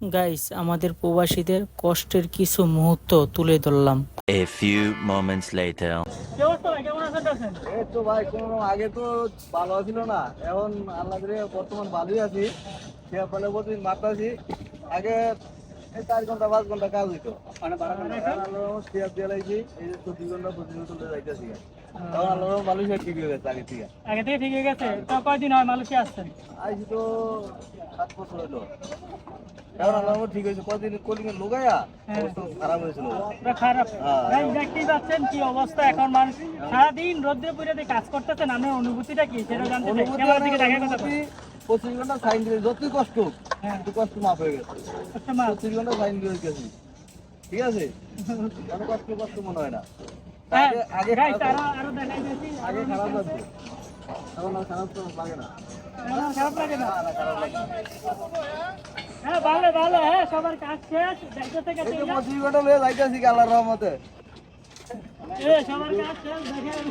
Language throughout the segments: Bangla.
গাইস আমাদের প্রবাসীদের কষ্টের কিছু মুহূর্ত তুলে ধরলাম। এ ফিউ মোমেন্টস লেটার কেমন আছেন এই তো ভাই কোনো আগে তো ভালো ছিল না। এখন আল্লাহ বর্তমান ভালোই আছি। সে ফলে আগে চার ঘণ্টা পাঁচ ঘণ্টা কাজ হইতো। এখন আল্লাহর রহমত সিয়ার দিয়ে লাগছি এই যে চব্বিশ ঘণ্টা পঁচিশ ঘণ্টা যাইতেছি এখন আল্লাহর রহমত ঠিক হয়ে গেছে আগে থেকে। আগে থেকে ঠিক হয়ে গেছে? তো কয়দিন হয় মালয়েশিয়া আসছেন আইসি তো সাত বছর হইল। এখন আল্লাহর ঠিক হয়েছে। কদিন কলিংয়ে লোকাইয়া হ্যাঁ। অবস্থা খারাপ হয়েছিল। খারাপ। হ্যাঁ। ভাই দেখতেই পাচ্ছেন কি অবস্থা এখন মানুষ। সারাদিন রোদ্রে পুরে কাজ করতেছেন আপনার অনুভূতিটা কি? সেটা জানতে অনুভূতি পঁচিশ ঘণ্টা সাইন দিলে যতই কষ্ট হ্যাঁ। কষ্ট মাফ হয়ে গেছে। পঁচিশ ঘণ্টা সাইন দিয়ে গেছি ঠিক আছে? অনেক কষ্ট কষ্ট মনে হয় না। হ্যাঁ আগে আগে খারাপ- লাগতো এখন আর খারাপ তো লাগে না। খারাপ লাগে না? হ্যাঁ ভালো ভালো হ্যাঁ সবার কাজ শেষ। যাইতে থেকে পঁচিশ ঘণ্টা লয়ে যাইতেছি আল্লাহর রহমতে? সবার কাজ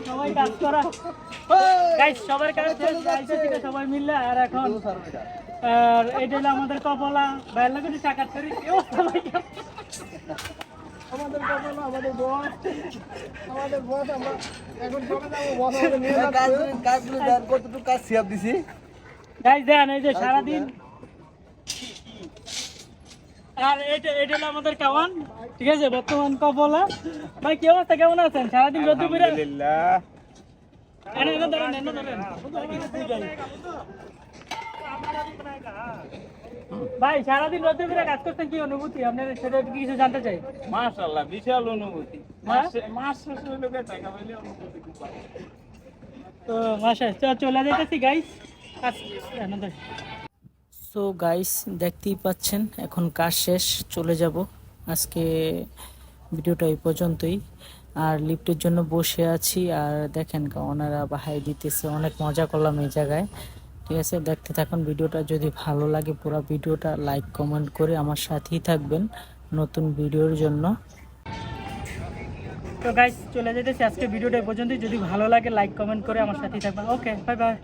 সবাই কাজ করা। গাইস সবার কাজ শেষ যাইতে থেকে সবাই মিললে আর এখন আর এটা হলো আমাদের কপলা বাইরে লাগে একটু সাকাত করি। ভাই? আমাদের কপাল আমাদের বস। আমাদের বস আমরা এখন চলে যাব বস কাজগুলি কতটুকু কাজ সিয়াব দিছি? এই যে সারাদিন আর এটা এটা হলো আমাদের কাওয়ান ঠিক আছে? বর্তমান কপলা ভাই কি অবস্থা কেমন আছেন? সারাদিন রোদ পুরে এনে এনে ধরেন এনে ধরেন। ভাই সারাদিন রোদে পুরে কাজ করতেন কি অনুভূতি? আপনার সেটা কিছু জানতে চাই। মাশাআল্লাহ বিশাল অনুভূতি। হ্যাঁ? মাস মাস শেষ হইল কে টাকা পাইলে অনুভূতি খুব ভালো। তো মাসা চলে যাইতেছি গাইস সো গাইস দেখতেই পাচ্ছেন, এখন কাজ শেষ, চলে যাব। আজকে ভিডিওটা এই পর্যন্তই। আর লিফটের জন্য বসে আছি, আর দেখেন ওনারা বাহাই দিতেছে, অনেক মজা করলাম এই জায়গায়। ঠিক আছে, দেখতে থাকুন ভিডিওটা, যদি ভালো লাগে পুরো ভিডিওটা লাইক কমেন্ট করে আমার সাথেই থাকবেন নতুন ভিডিওর জন্য। তো গাইস চলে যেতেছি আজকে ভিডিওটা এই পর্যন্তই। যদি ভালো লাগে লাইক কমেন্ট করে আমার সাথেই থাকবেন। Okay bye bye